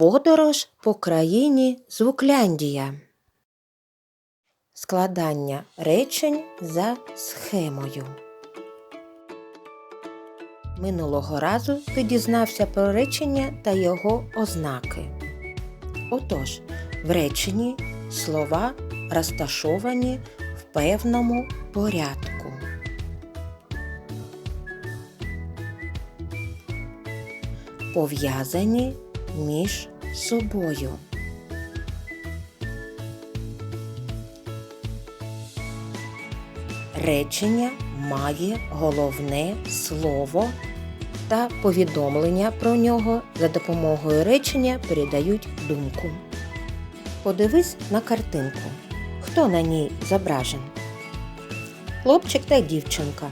Подорож по країні Звукляндія. Складання речень за схемою. Минулого разу ти дізнався про речення та його ознаки. Отож, в реченні слова розташовані в певному порядку. Пов'язані між собою. Речення має головне слово та повідомлення про нього за допомогою речення передають думку. Подивись на картинку. Хто на ній зображен? Хлопчик та дівчинка.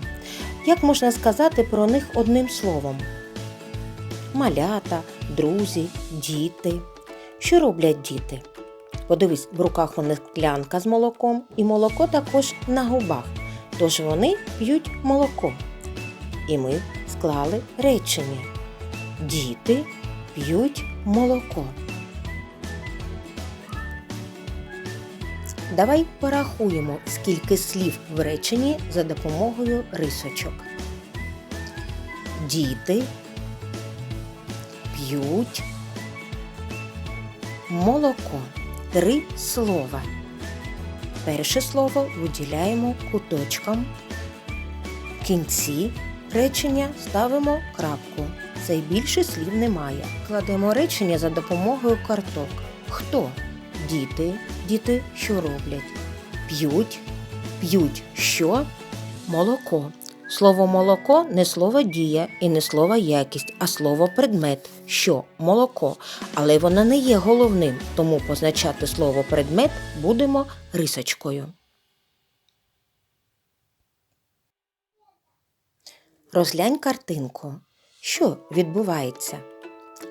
Як можна сказати про них одним словом? Малята, друзі, діти. Що роблять діти? Подивись, в руках у них склянка з молоком, і молоко також на губах. Тож вони п'ють молоко. І ми склали речення. Діти п'ють молоко. Давай порахуємо, скільки слів в реченні за допомогою рисочок. Діти п'ють молоко. Три слова. Перше слово виділяємо куточком. В кінці речення ставимо крапку. Цей більше слів немає. Кладемо речення за допомогою карток. Хто? Діти. Діти що роблять? П'ють. П'ють що? Молоко. Слово молоко не слово дія і не слово якість, а слово предмет. Що молоко. Але воно не є головним, тому позначати слово предмет будемо рисочкою. Розглянь картинку. Що відбувається?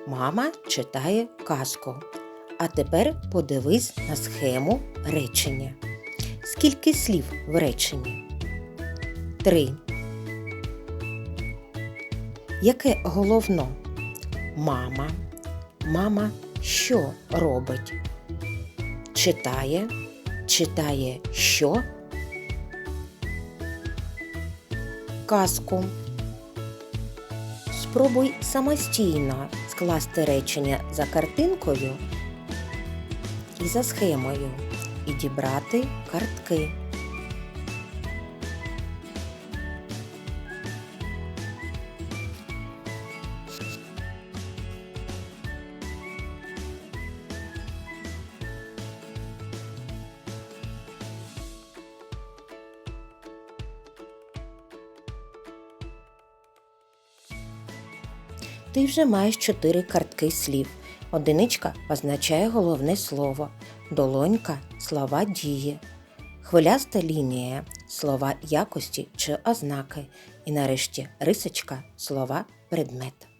Мама читає казку. А тепер подивись на схему речення. Скільки слів в реченні? Три. Яке головно? Мама. Мама що робить? Читає. Читає що? Казку. Спробуй самостійно скласти речення за картинкою і за схемою і дібрати картки. Ти вже маєш чотири картки слів. Одиничка означає головне слово, долонька слова дії, хвиляста лінія слова якості чи ознаки, і нарешті рисочка слова предмет.